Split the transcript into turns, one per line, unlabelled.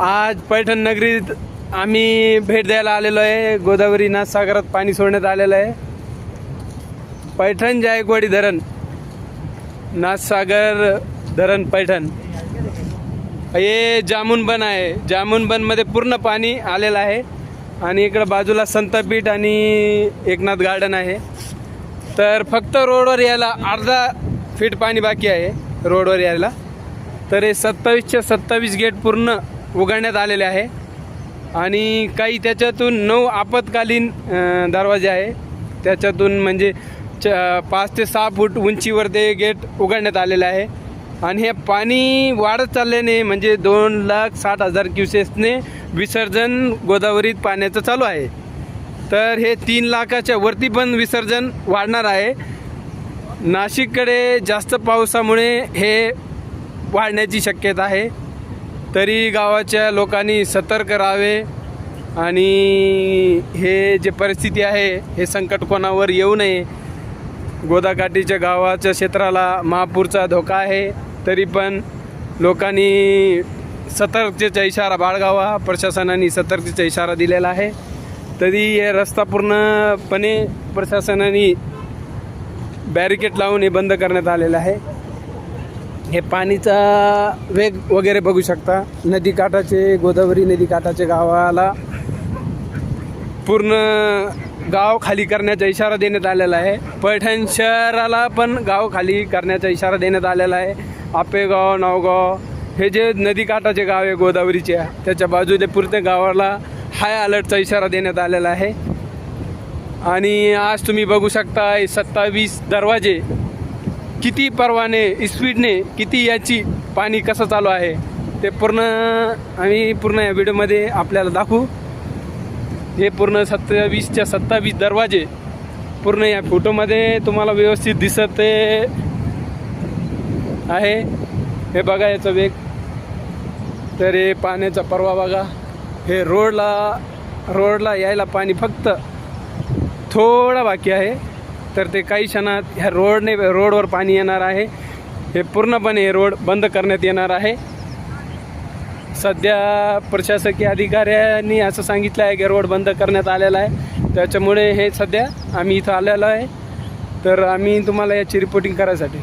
आज पैठण नगरीत आम्ही भेट द्यायला आलेलो आहे. गोदावरी नाथसागरात पाणी सोडण्यात आलेलं आहे. पैठण जायकवाडी धरण. नाथसागर धरण पैठण. हे जामुनबन आहे. जामुनबनमध्ये पूर्ण पाणी आलेलं आहे. आणि इकडं बाजूला संतपीठ आणि एकनाथ गार्डन आहे. तर फक्त रोडवर यायला अर्धा फीट पाणी बाकी आहे. रोडवर यायला. तर हे सत्तावीसच्या सत्तावीस गेट पूर्ण उघडण्यात आलेले आहे. आणि काही त्याच्यातून नऊ आपत्कालीन दरवाजे आहे. त्याच्यातून म्हणजे च पाच ते सहा फूट उंचीवर ते गेट उघडण्यात आलेलं आहे. आणि हे पाणी वाढत चालल्याने म्हणजे दोन लाख साठ हजार क्युसेसने विसर्जन गोदावरीत पाण्याचं चालू आहे. तर हे तीन लाखाच्या वरती पण विसर्जन वाढणार आहे. नाशिककडे जास्त पावसामुळे हे वाढण्याची शक्यता आहे. तरी गावाच्या लोकांनी सतर्क राहावे आणि हे जे परिस्थिती आहे हे संकट कोणावर येऊ नये. गोदाकाठीच्या गावाच्या क्षेत्राला महापूरचा धोका आहे तरी पण लोकांनी सतर्कतेचा इशारा बाळगावा प्रशासनाने सतर्कतेचा इशारा दिलेला आहे. तरी हे रस्ता पूर्णपणे प्रशासनाने बॅरिकेड लावून हे बंद करण्यात आलेलं आहे. हे पाणीचा वेग वगैरे बघू शकता. नदीकाठाचे गोदावरी नदीकाठाचे गावाला पूर्ण गाव खाली करण्याचा इशारा देण्यात आलेला आहे. पैठण शहराला पण गाव खाली करण्याचा इशारा देण्यात आलेला आहे. आपेगाव नावगाव हे जे नदीकाठाचे गाव आहे गोदावरीचे त्याच्या बाजूने पूर्ण गावाला हाय अलर्टचा इशारा देण्यात आलेला आहे. आणि आज तुम्ही बघू शकता सत्तावीस दरवाजे किती परवाने स्पीडने किती याची पाणी कसं चालू आहे ते पूर्ण आम्ही पूर्ण या व्हिडिओमध्ये आपल्याला दाखवू. हे पूर्ण सत्तावीसच्या सत्तावीस दरवाजे पूर्ण या फोटोमध्ये तुम्हाला व्यवस्थित दिसत आहे. हे बघा याचा वेग. तर हे पाण्याचा परवा बघा. हे रोडला रोडला यायला पाणी फक्त थोडा बाकी आहे. तर ते काही क्षणात ह्या रोडने रोडवर पाणी येणार आहे. हे पूर्णपणे हे रोड बंद करण्यात येणार आहे. सध्या प्रशासकीय अधिकाऱ्यांनी असं सांगितलं आहे की रोड बंद करण्यात आलेला आहे. त्याच्यामुळे हे सध्या आम्ही इथं आलेलो आहे. तर आम्ही तुम्हाला याची रिपोर्टिंग करायसाठी.